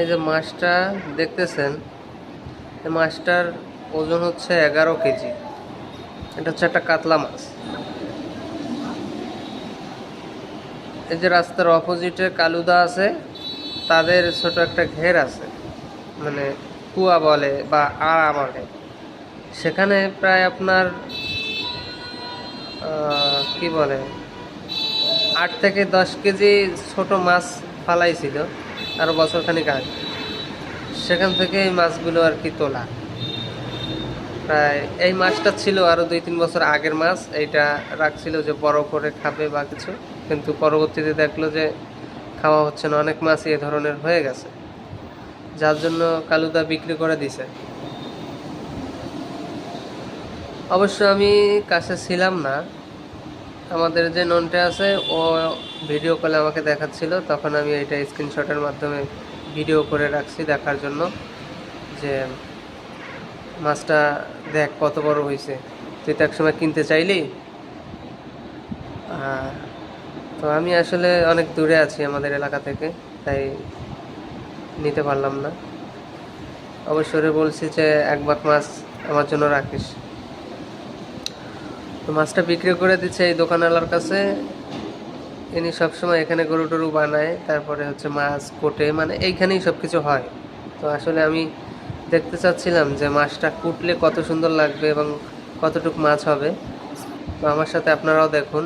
এই যে মাছটা দেখতেছেন, এই মাছটার ওজন হচ্ছে এগারো কেজি। এটা হচ্ছে একটা কাতলা মাছ। এই যে রাস্তার অপোজিটে কালুদা আছে, তাদের ছোট একটা ঘের আছে মানে কুয়া বলে বা আড়া বলে। সেখানে প্রায় আপনার কি বলে, আট থেকে দশ কেজি ছোট মাছ ফালাইছিল। আরও বছরখানিক আগে। সেখান থেকে এই মাছগুলো আর কি তোলা। প্রায় এই মাছটা ছিল আরও দুই তিন বছর আগের মাছ। এইটা রাখছিল যে বড় করে খাবে বা কিছু। কিন্তু পরবর্তীতে দেখল যে খাওয়া হচ্ছে না। অনেক মাছই এ ধরনের হয়ে গেছে। যার জন্য কালুদা বিক্রি করে দিছে। অবশ্য আমি কাছে ছিলাম না। আমাদের যে ননটে আছে, ও ভিডিও কলে আমাকে দেখাচ্ছিল। তখন আমি এটা স্ক্রিনশটের মাধ্যমে ভিডিও করে রাখছি দেখার জন্য যে, মাছটা দেখ কত বড় হয়েছে। তুই তো একসময় কিনতে চাইলি? তো আমি আসলে অনেক দূরে আছি আমাদের এলাকা থেকে, তাই নিতে পারলাম না। অবশ্যই বলছি যে, এক বাক মাছ আমার জন্য রাখিস। মাছটা বিক্রি করে দিচ্ছে এই দোকানওয়ালার কাছে। ইনি সবসময় এখানে গরু টরু বানায়, তারপরে হচ্ছে মাছ, কোটে মানে এইখানেই সব কিছু হয়। তো আসলে আমি দেখতে চাচ্ছিলাম যে মাছটা কুটলে কত সুন্দর লাগবে এবং কতটুক মাছ হবে। তো আমার সাথে আপনারাও দেখুন।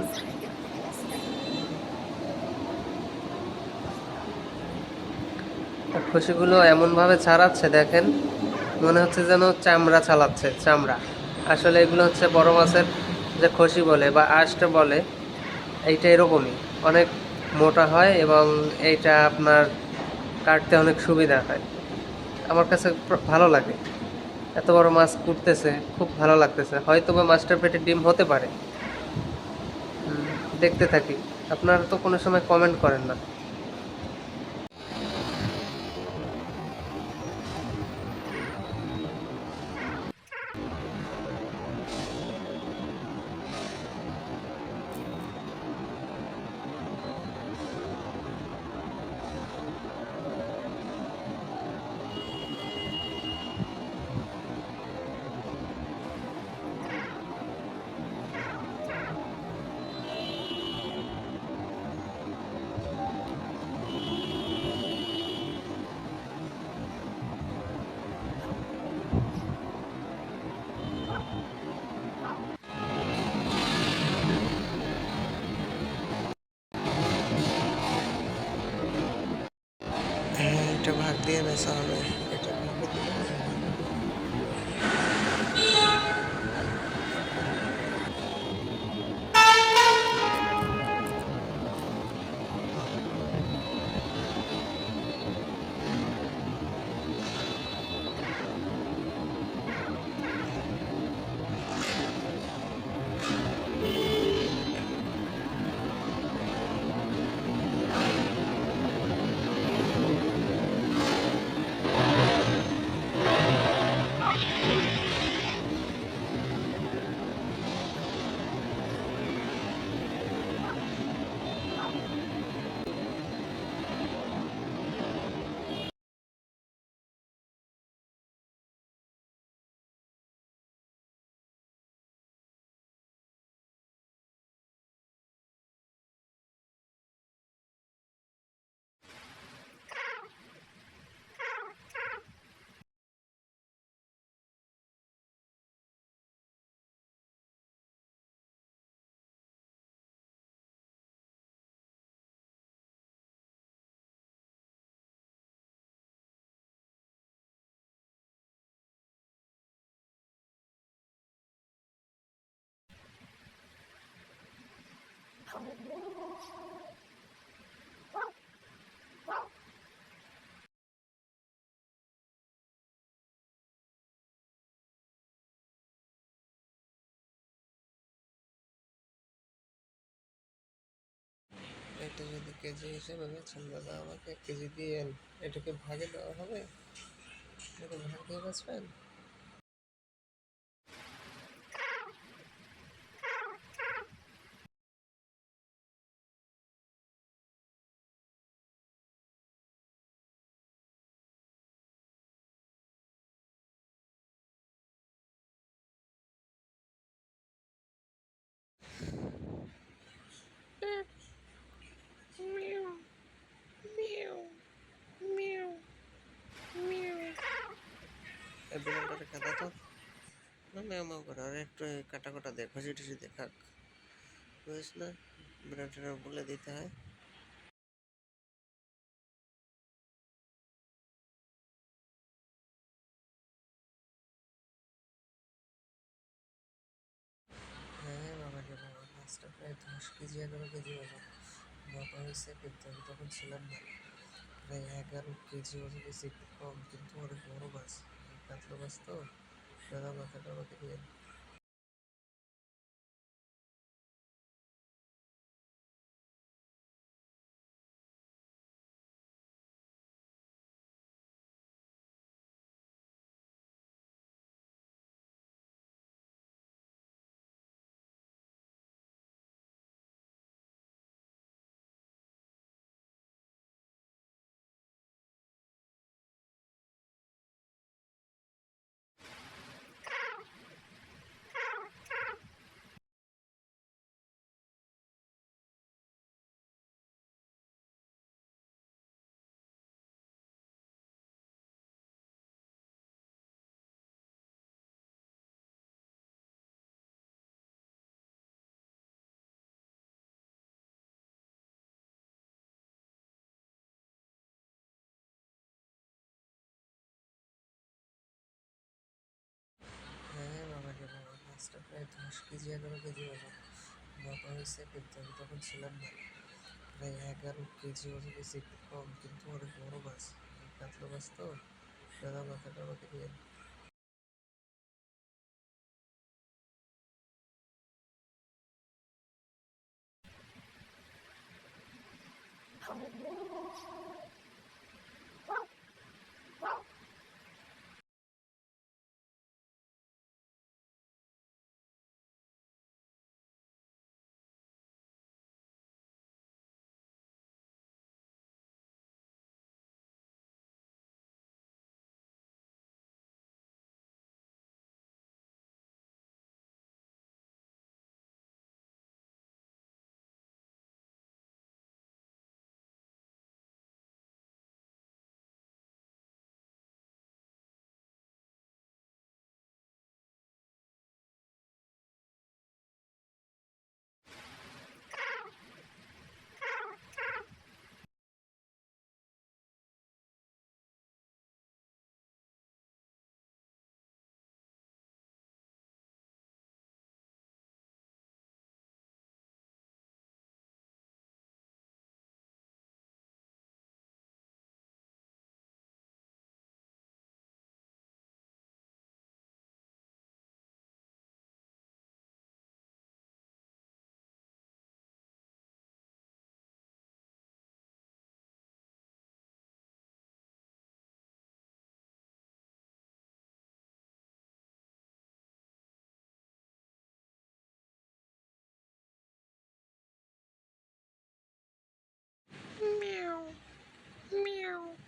আর খসিগুলো এমনভাবে ছাড়াচ্ছে, দেখেন। মনে হচ্ছে যেন চামড়া চালাচ্ছে, চামড়া। আসলে এগুলো হচ্ছে বড় মাছের যে খসি বলে বা আষ্ট বলে, এইটা এরকমই। অনেক মোটা হয় এবং এইটা আপনার কাটতে অনেক সুবিধা হয়। আমার কাছে ভালো লাগে। এত বড় মাছ কুটতেছে, খুব ভালো লাগতেছে। হয়তো বা মাছটার পেটে ডিম হতে পারে। দেখতে থাকি। আপনারা তো কোনো সময় কমেন্ট করেন না। এটা ভাগ এটা যদি কেজি হিসেবে বেছেন দাদা আমাকে কেজি দিয়ে এটাকে ভাগে দেওয়া হবে। এটাকে ভাগ দিয়ে বেচবেন? একটু কাটা কাটা দে খুশি টুসি দেখাক না? বলে দিতে হয়। হ্যাঁ বাবা বাবা মাছটা প্রায় দশ কেজি, এগারো কেজি ওজন মাপা হয়েছে কিন্তু আমি তখন ছিলাম না। প্রায় এগারো কেজি ওজন কম, কিন্তু অনেক বড় মাছ। কাতলা মাছ তো? দাদা মাথাটা আমাকে দিয়ে মাছটা প্রায় দশ কেজি, এগারো কেজি ওজন। মাপা হয়েছে, কিন্তু আমি তখন ছিলাম না। প্রায় এগারো কেজি ওজন হয়েছে একটু কম, কিন্তু অনেক বড় মাছ। কাতলা মাছ তো? দাদা মাথাটা আমাকে দিয়ে। meow.